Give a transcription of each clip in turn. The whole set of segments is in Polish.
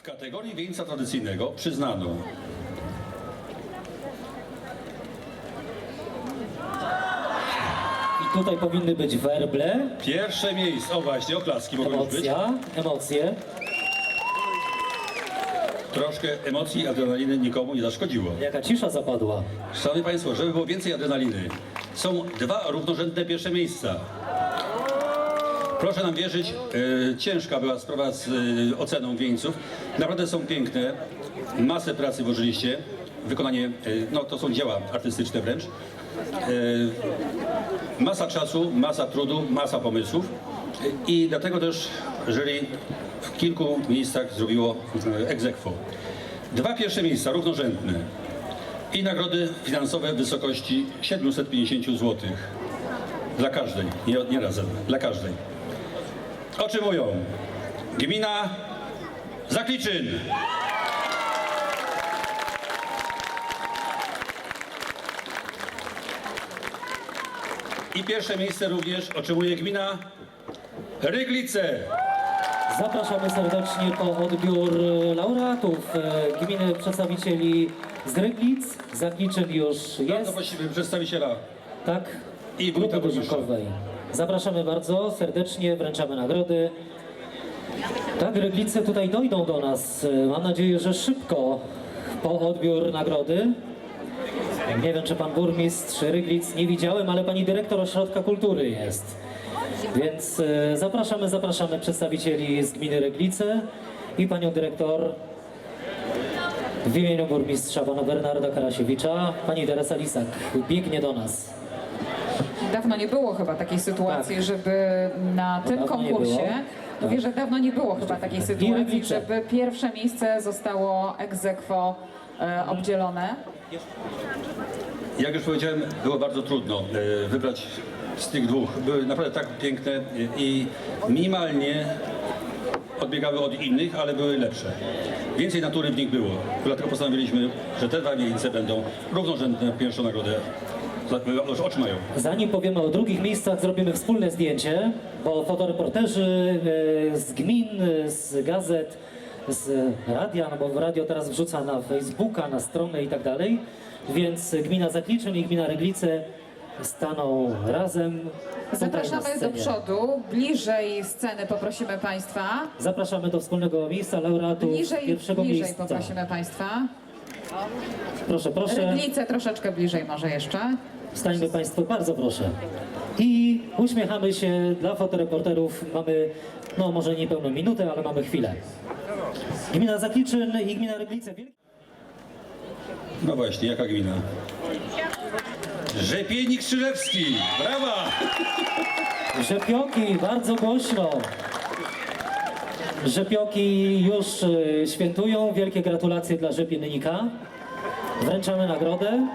W kategorii wieńca tradycyjnego przyznano I tutaj powinny być werble, pierwsze miejsce, o właśnie, oklaski mogą już być. emocja, emocje. Troszkę emocji, adrenaliny nikomu nie zaszkodziło. Jaka cisza zapadła. Szanowni Państwo, żeby było więcej adrenaliny, są dwa równorzędne pierwsze miejsca. Proszę nam wierzyć, e, ciężka była sprawa z e, oceną wieńców. Naprawdę są piękne, masę pracy włożyliście. Wykonanie, e, no to są dzieła artystyczne wręcz. E, masa czasu, masa trudu, masa pomysłów. E, I dlatego też jury w kilku miejscach zrobiło e, aequo. Dwa pierwsze miejsca równorzędne i nagrody finansowe w wysokości 750 zł. Dla każdej, nie, nie razem, dla każdej. Otrzymują gmina Zakliczyn. I pierwsze miejsce również otrzymuje gmina Ryglice. Zapraszamy serdecznie po odbiór laureatów e, gminy przedstawicieli z Ryglic. Zakliczyn już jest, właściwie przedstawiciela tak? I Grupy wójta burmistrza. Zapraszamy bardzo serdecznie, wręczamy nagrody. Tak, Ryglice tutaj dojdą do nas. Mam nadzieję, że szybko po odbiór nagrody. Nie wiem, czy pan burmistrz Ryglic nie widziałem, ale pani dyrektor Ośrodka Kultury jest. Więc e, zapraszamy, zapraszamy przedstawicieli z gminy Ryglice i panią dyrektor w imieniu burmistrza pana Bernarda Karasiewicza. Pani Teresa Lisak biegnie do nas. Dawno nie było chyba takiej sytuacji, Tak. żeby na tym dawno nie konkursie, mówię, że dawno nie było chyba takiej sytuacji, żeby pierwsze miejsce zostało ex aequo e, obdzielone. Jak już powiedziałem, było bardzo trudno e, wybrać z tych dwóch. Były naprawdę tak piękne i minimalnie odbiegały od innych, ale były lepsze. Więcej natury w nich było. Dlatego postanowiliśmy, że te dwa miejsca będą równorzędne pierwszą nagrodę za- że otrzymają. Zanim powiemy o drugich miejscach, zrobimy wspólne zdjęcie, bo fotoreporterzy e, z gmin, e, z gazet, z radia, no bo w radio teraz wrzuca na Facebooka, na stronę i tak dalej, więc gmina Zakliczyn i gmina Reglice staną razem. Zapraszamy do przodu, bliżej sceny poprosimy Państwa. Zapraszamy do wspólnego miejsca laureatów Bliżej, pierwszego bliżej miejsca. poprosimy Państwa. Proszę, proszę. Rydlice troszeczkę bliżej może jeszcze. Stańmy Państwo, bardzo proszę. I uśmiechamy się dla fotoreporterów. Mamy, no może nie pełną minutę, ale mamy chwilę. Gmina Zakliczyn i gmina. Wielkie- No właśnie, jaka gmina? Rzepiennik Strzyżewski! Brawa! Rzepioki, bardzo głośno. Rzepioki już y, świętują. Wielkie gratulacje dla rzepiennika. Wręczamy nagrodę.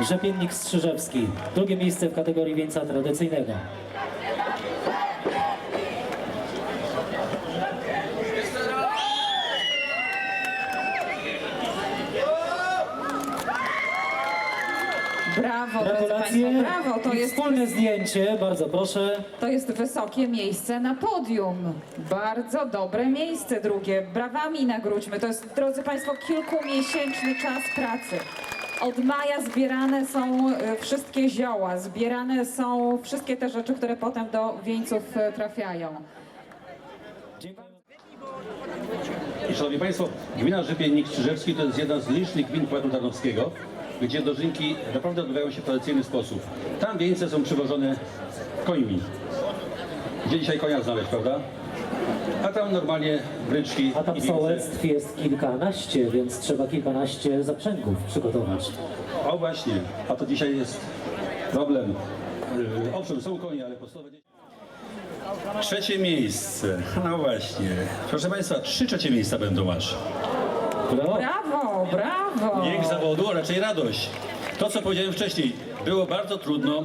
Rzepiennik Strzyżewski. Drugie miejsce w kategorii wieńca tradycyjnego. Gratulacje. Brawo. To I jest, wspólne zdjęcie, bardzo proszę. to jest wysokie miejsce na podium. Bardzo dobre miejsce drugie. Brawami nagródźmy. To jest, drodzy Państwo, kilkumiesięczny czas pracy. Od maja zbierane są e, wszystkie zioła, zbierane są wszystkie te rzeczy, które potem do wieńców e, trafiają. I szanowni Państwo, gmina Rzepiennik Strzyżewski to jest jedna z licznych gmin powiatu tarnowskiego, gdzie dożynki naprawdę odbywają się w tradycyjny sposób. Tam wieńce są przywożone końmi. Gdzie dzisiaj konia znaleźć, prawda? A tam normalnie bryczki A tam sołectw jest kilkanaście, więc trzeba kilkanaście zaprzęgów przygotować. O właśnie, a to dzisiaj jest problem. Yy, owszem, są konie, ale podstawowe... Trzecie miejsce. No właśnie. Proszę Państwa, trzy trzecie miejsca będą aż. Brawo. Brawo, brawo! Bieg zawodu, a raczej radość. To, co powiedziałem wcześniej, było bardzo trudno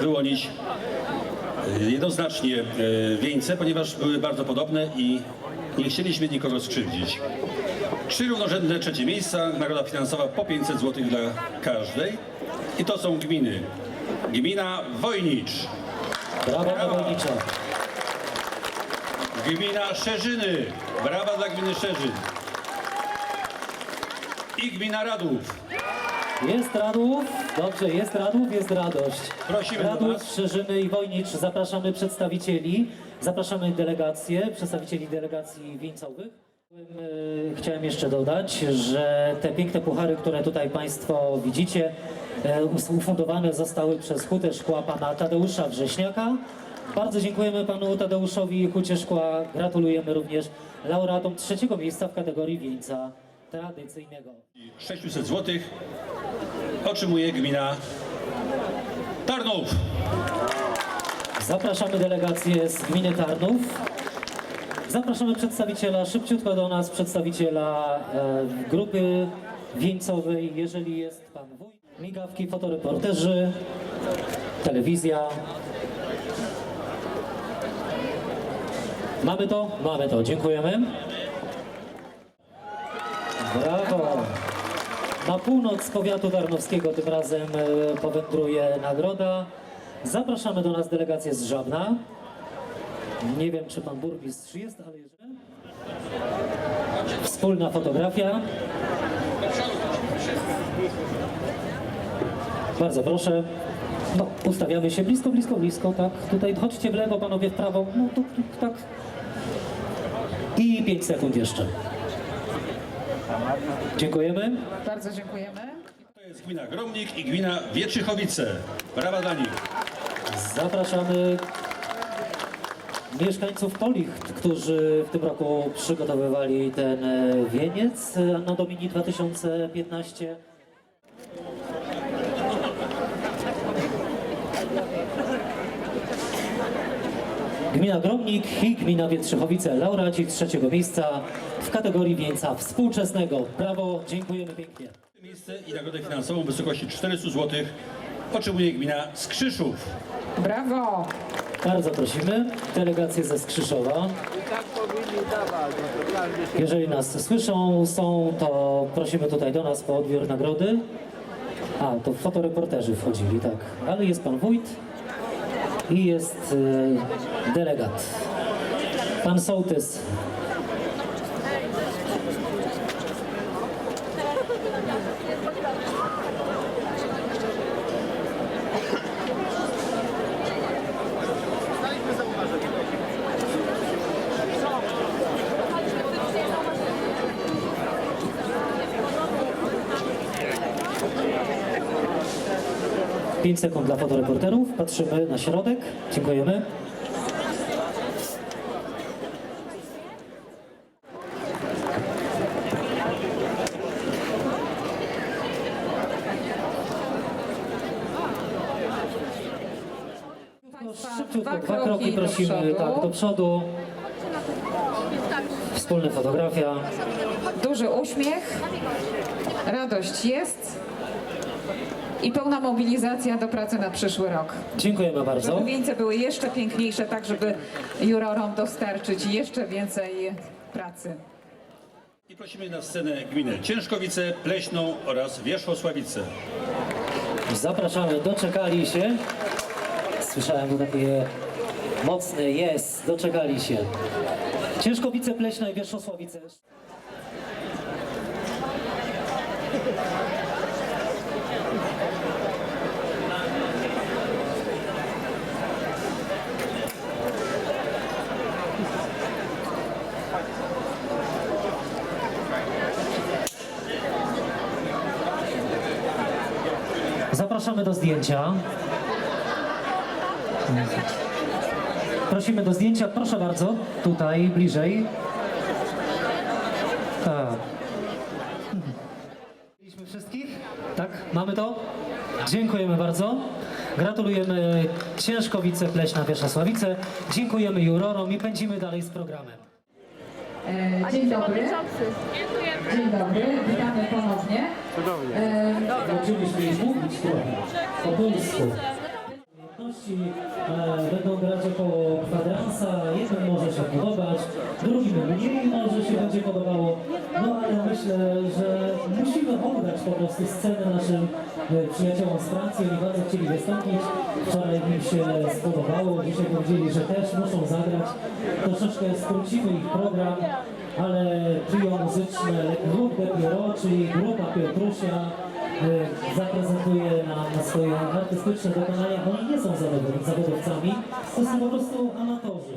wyłonić e, jednoznacznie e, wieńce, ponieważ były bardzo podobne i nie chcieliśmy nikogo skrzywdzić. Trzy równorzędne trzecie miejsca, nagroda finansowa po 500 zł dla każdej. I to są gminy. Gmina Wojnicz, Brawo, Brawo. Gmina Szerzyny. Brawa dla gminy Szerzyn. I gmina Radów. Jest Radów, dobrze, jest Radów, jest radość. Prosimy do Radów, nas. Szerzyny i Wojnicz, zapraszamy przedstawicieli, zapraszamy delegacje, przedstawicieli delegacji wieńcowych. E, Chciałem jeszcze dodać, że te piękne puchary, które tutaj Państwo widzicie, e, us- ufundowane zostały przez Hutę Szkła pana Tadeusza Wrześniaka. Bardzo dziękujemy panu Tadeuszowi Hucie Szkła. Gratulujemy również laureatom trzeciego miejsca w kategorii wieńca tradycyjnego. 600 zł otrzymuje gmina Tarnów. Zapraszamy delegację z gminy Tarnów. Zapraszamy przedstawiciela, szybciutko do nas, przedstawiciela e, grupy wieńcowej, jeżeli jest pan wójt. Migawki, fotoreporterzy, telewizja. Mamy to? Mamy to, dziękujemy. Brawo! Na północ powiatu tarnowskiego tym razem e, powędruje nagroda. Zapraszamy do nas delegację z Żabna. Nie wiem, czy pan burmistrz jest, ale jeżeli... Wspólna fotografia. Bardzo proszę. No, ustawiamy się blisko, blisko, blisko, tak. Tutaj chodźcie w lewo, panowie w prawo. No, tu, tak. I 5 sekund jeszcze. Dziękujemy. Bardzo dziękujemy. To jest gmina Gromnik i gmina Wietrzychowice. Brawa dla nich. Zapraszamy mieszkańców Policht, którzy w tym roku przygotowywali ten e, wieniec e, Anno Domini 2015. Gmina Gromnik i gmina Wietrzychowice, laureaci trzeciego miejsca w kategorii wieńca współczesnego. Brawo, dziękujemy pięknie. Miejsce i nagrodę finansową w wysokości 400 zł otrzymuje gmina Skrzyszów. Brawo! Bardzo prosimy, delegację ze Skrzyszowa. Jeżeli nas słyszą, są, to prosimy tutaj do nas po odbiór nagrody. A, to fotoreporterzy wchodzili, tak. Ale jest pan wójt i jest e, delegat. Pan sołtys. Pięć sekund dla fotoreporterów. Patrzymy na środek. Dziękujemy. Szybciutko, dwa kroki prosimy tak, do przodu. Wspólna fotografia. Duży uśmiech, radość jest i pełna mobilizacja do pracy na przyszły rok. Dziękujemy bardzo. Żeby wieńce były jeszcze piękniejsze, tak żeby jurorom dostarczyć jeszcze więcej pracy. I prosimy na scenę gminy Ciężkowice, Pleśną oraz Wierzchosławice. Zapraszamy, doczekali się. Słyszałem tu takie mocne jest, doczekali się. Ciężkowice, Pleśna i Wierzchosławice. Zapraszamy do zdjęcia. Prosimy do zdjęcia, proszę bardzo, tutaj bliżej. Tak. Mieliśmy wszystkich? Tak? Mamy to? Dziękujemy bardzo. Gratulujemy Ciężkowice, Pleśna, Wierzchosławice. Dziękujemy jurorom i pędzimy dalej z programem. E, Dzień dobry. Dzień dobry, witamy ponownie. E, Zaczęliśmy mówić trochę po polsku. Grać około kwadransa. Jednym może się podobać, drugim mniej może się będzie podobało. No ale myślę, że musimy oddać po prostu scenę naszym e, przyjaciołom z Francji. Oni bardzo chcieli wystąpić. Wczoraj im się spodobało. Dzisiaj powiedzieli, że też muszą zagrać. Troszeczkę skrócimy ich program, ale trio muzyczne Grup de Piero, czyli grupa Piotrusia e, zaprezentuje nam swoje artystyczne dokonania. Oni nie są zawodowcami, to są po prostu amatorzy.